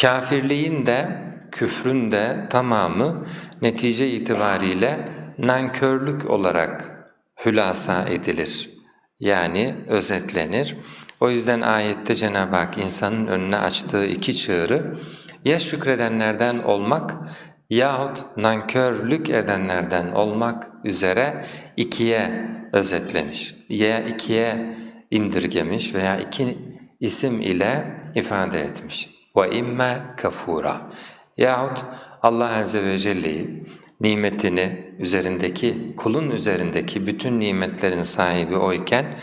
Kafirliğin de küfrün de tamamı netice itibariyle nankörlük olarak hülasa edilir. Yani özetlenir. O yüzden ayette Cenab-ı Hak insanın önüne açtığı iki çığırı ya şükredenlerden olmak yahut nankörlük edenlerden olmak üzere ikiye özetlemiş. Ya ikiye indirgemiş veya iki isim ile ifade etmiş ve imme kafura. Yahut Allah Azze ve Celle'yi nimetini üzerindeki, kulun üzerindeki bütün nimetlerin sahibi oyken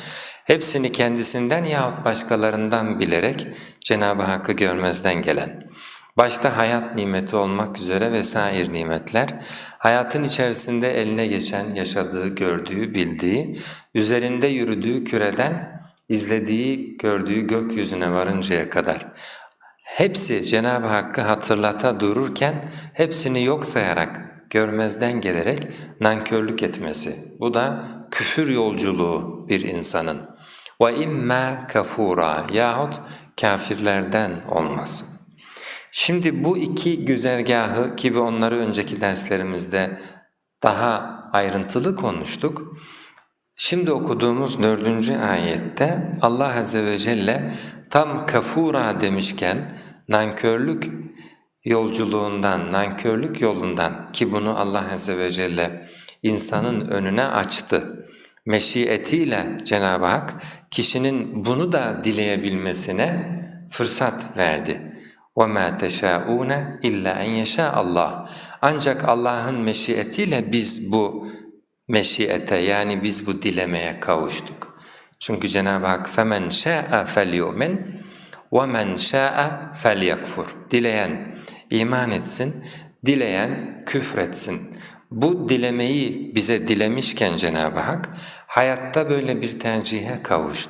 hepsini kendisinden yahut başkalarından bilerek Cenab-ı Hakk'ı görmezden gelen, başta hayat nimeti olmak üzere vesair nimetler, hayatın içerisinde eline geçen, yaşadığı, gördüğü, bildiği, üzerinde yürüdüğü küreden izlediği, gördüğü gökyüzüne varıncaya kadar hepsi Cenab-ı Hakk'ı hatırlata dururken hepsini yok sayarak, görmezden gelerek nankörlük etmesi. Bu da küfür yolculuğu bir insanın. وَاِمَّا kafura yahut kafirlerden olması. Şimdi bu iki güzergahı gibi onları önceki derslerimizde daha ayrıntılı konuştuk. Şimdi okuduğumuz dördüncü ayette Allah Azze ve Celle tam kafura demişken nankörlük yolculuğundan, nankörlük yolundan ki bunu Allah Azze ve Celle insanın önüne açtı. Meşiyetiyle Cenab-ı Hak kişinin bunu da dileyebilmesine fırsat verdi. وَمَا تَشَاءُونَ اِلَّا اَنْ يَشَاءَ Allah. Ancak Allah'ın meşiyetiyle biz bu meşiyete yani biz bu dilemeye kavuştuk. Çünkü Cenab-ı Hak فَمَنْ شَاءَ فَلْيُؤْمِنْ وَمَنْ شَاءَ فَلْيَكْفُرْ Dileyen iman etsin, dileyen küfretsin. Bu dilemeyi bize dilemişken Cenab-ı Hak hayatta böyle bir tercihe kavuştu.